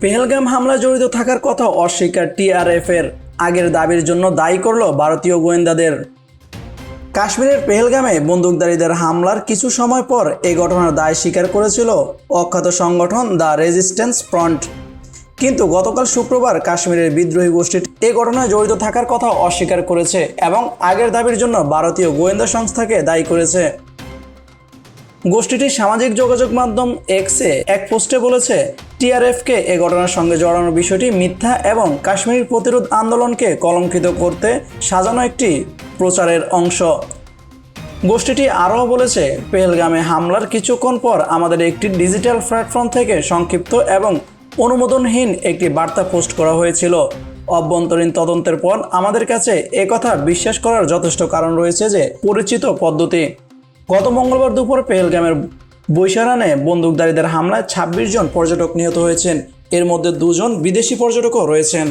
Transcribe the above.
পেহেলগাম হামলায় জড়িত থাকার কথা অস্বীকার টিআরএফ এর আগের দাবির জন্য দায়ী করল ভারতীয় গোয়েন্দাদের। কাশ্মীরের পেহেলগামে বন্দুকধারীদের হামলার কিছু সময় পর এই ঘটনার দায় স্বীকার করেছিল অখ্যাত সংগঠন দ্য রেজিস্ট্যান্স ফ্রন্ট। কিন্তু গতকাল শুক্রবার কাশ্মীরের বিদ্রোহী গোষ্ঠীটি এই ঘটনায় জড়িত থাকার কথা অস্বীকার করেছে এবং আগের দাবির জন্য ভারতীয় গোয়েন্দা সংস্থাকে দায়ী করেছে। গোষ্ঠীটি সামাজিক যোগাযোগ মাধ্যম এক্সে এক পোস্টে বলেছে, টিআরএফকে এ ঘটনার সঙ্গে জড়ানোর বিষয়টি মিথ্যা এবং কাশ্মীর প্রতিরোধ আন্দোলনকে কলঙ্কিত করতে সাজানো একটি প্রচারের অংশ। গোষ্ঠীটি আরও বলেছে, পেহেলগামে হামলার কিছুক্ষণ পর আমাদের একটি ডিজিটাল প্ল্যাটফর্ম থেকে সংক্ষিপ্ত এবং অনুমোদনহীন একটি বার্তা পোস্ট করা হয়েছিল। অভ্যন্তরীণ তদন্তের পর আমাদের কাছে একথা বিশ্বাস করার যথেষ্ট কারণ রয়েছে যে, পরিচিত পদ্ধতি। গত মঙ্গলবার দুপুর পেহেলগামের বৈশারানে বন্দুকধারীদের হামলায় ২৬ জন পর্যটক নিহত হয়েছেন। এর মধ্যে দুজন বিদেশি পর্যটকও রয়েছেন।